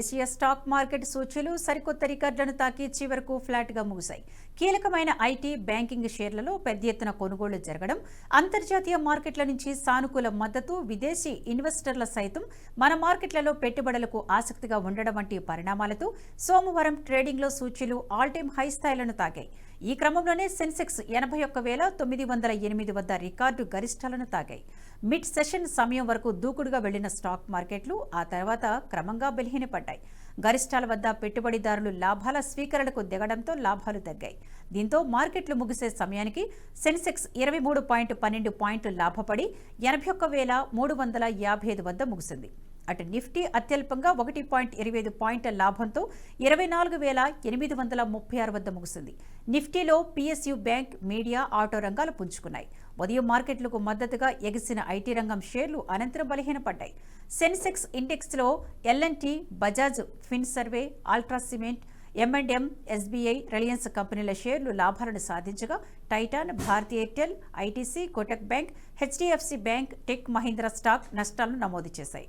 దేశీయ stock market సూచీలు సరికొత్త రికార్డులను తాకి చివరకు ఫ్లాట్గా ముగిశాయి. కీలకమైన ఐటీ బ్యాంకింగ్ షేర్లలో పెద్ద ఎత్తున కొనుగోళ్ళు జరగడం అంతర్జాతీయ మార్కెట్ల నుంచి సానుకూల మద్దతు విదేశీ ఇన్వెస్టర్ల సైతం మన మార్కెట్లలో పెట్టుబడులకు ఆసక్తిగా ఉండడం వంటి పరిణామాలతో సోమవారం ట్రేడింగ్లో సూచీలు ఆల్ టైమ్ హై స్థాయిలను తాకాయి. ఈ క్రమంలోనే సెన్సెక్స్ ఎనభై ఒక్క వేల తొమ్మిది వందల ఎనిమిది వద్ద రికార్డు గరిష్టాలను తాగాయి మిడ్ సెషన్ సమయం వరకు దూకుడుగా వెళ్ళిన స్టాక్ మార్కెట్లు ఆ తర్వాత క్రమంగా బలహీనపడ్డాయి. గరిష్టాల వద్ద పెట్టుబడిదారులు లాభాల స్వీకరణకు దిగడంతో లాభాలు తగ్గాయి. దీంతో మార్కెట్లు ముగిసే సమయానికి సెన్సెక్స్ ఇరవై మూడు పాయింట్ పన్నెండు పాయింట్లు లాభపడి ఎనభై ఒక్క వేల మూడు వందల యాభై ఐదు వద్ద ముగిసింది. అటు నిఫ్టీ అత్యల్పంగా ఒకటి పాయింట్ ఇరవై ఐదు పాయింట్ల లాభంతో ఇరవై నాలుగు వేల ఎనిమిది వందల ముప్పై ఆరు వద్ద ముగిసింది నిఫ్టీలో పిఎస్యు బ్యాంక్ మీడియా ఆటో రంగాలు పుంజుకున్నాయి. ఉదయం మార్కెట్లకు మద్దతుగా ఎగిసిన ఐటీ రంగం షేర్లు అనంతరం బలహీనపడ్డాయి. Sensex ఇండెక్స్లో L and T Bajaj Finserv ultra cement M and M SBI Reliance కంపెనీల షేర్లు లాభాలను సాధించగా Titan Bharti Airtel ITC Kotak bank HDFC bank tech Mahindra stock నష్టాలను నమోదు చేశాయి.